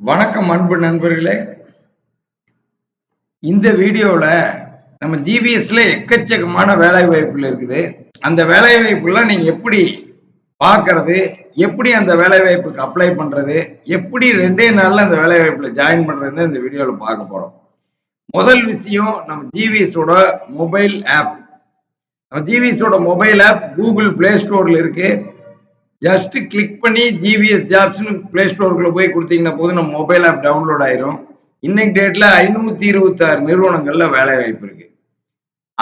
வணக்கம் அன்பு நண்பர்களே. இந்த வீடியோவில் நம்ம ஜிபிஎஸ்ல எக்கச்சக்கமான வேலை வாய்ப்புகள் இருக்குது. அந்த வேலை வாய்ப்புலாம் நீங்க எப்படி பார்க்கறது எப்படி அந்த வேலை வாய்ப்புக்கு அப்ளை பண்றது எப்படி ரெண்டே நாள்ல அந்த வேலை வாய்ப்புல ஜாயின் பண்றது இந்த வீடியோவில் பார்க்க போறோம். முதல் விஷயம் நம்ம ஜிவிஎஸோட மொபைல் ஆப் நம்ம ஜிவிஎஸோட மொபைல் ஆப் கூகுள் பிளே ஸ்டோர்ல இருக்கு. ஜஸ்ட் கிளிக் பண்ணி ஜிவிஎஸ் ஜாப்ஸ்னு பிளே ஸ்டோருக்குள்ள போய் கொடுத்தீங்கன்னா போதும். நம்ம மொபைல் ஆப் டவுன்லோட் ஆயிரும். இன்னைக்கு டேட்ல ஐநூத்தி இருபத்தி ஆறு நிறுவனங்கள்ல வேலை வாய்ப்பு இருக்கு.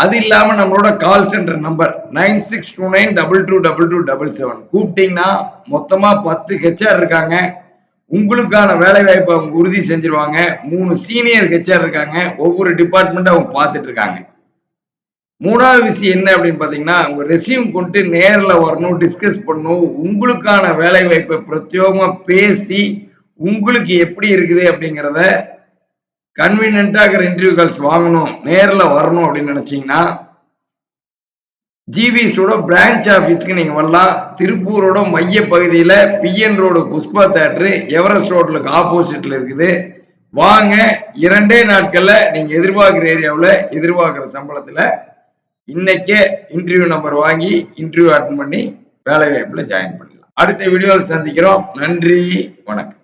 அது இல்லாம நம்மளோட call centre number nine six two nine double two double two double seven கூப்பிட்டீங்கன்னா மொத்தமா பத்து ஹெச்ஆர் இருக்காங்க. உங்களுக்கான வேலை வாய்ப்பை அவங்க உறுதி செஞ்சிருவாங்க. மூணு சீனியர் ஹெச்ஆர் இருக்காங்க. ஒவ்வொரு டிபார்ட்மெண்ட் அவங்க பார்த்துட்டு இருக்காங்க. மூணாவது விஷயம் என்ன அப்படின்னு பாத்தீங்கன்னா உங்க ரெசியூம் கொண்டு நேர்ல வரணும் டிஸ்கஸ் பண்ணணும் உங்களுக்கான வேலை வாய்ப்பை பிரத்யோகமா பேசி உங்களுக்கு எப்படி இருக்குது அப்படிங்கிறத கன்வீனியன்டாக இன்டர்வியூ கால்ஸ் வாங்கணும் நேர்ல வரணும் அப்படின்னு நினைச்சீங்கன்னா ஜிவிஎஸோட பிரான்ச் ஆஃபீஸ்க்கு நீங்க வரலாம். திருப்பூரோட மைய பகுதியில PN road Pushpa theatre Everest ரோட்லுக்கு ஆப்போசிட்ல இருக்குது. வாங்க இரண்டே நாட்கள்ல நீங்க எதிர்பார்க்குற ஏரியாவில் எதிர்பார்க்குற சம்பளத்துல இன்னைக்கே இன்டர்வியூ நம்பர் வாங்கி இன்டர்வியூ அட்டன் பண்ணி வேலை வாய்ப்புல ஜாயின் பண்ணலாம் அடுத்த வீடியோவில் சந்திக்கிறோம். நன்றி. வணக்கம்.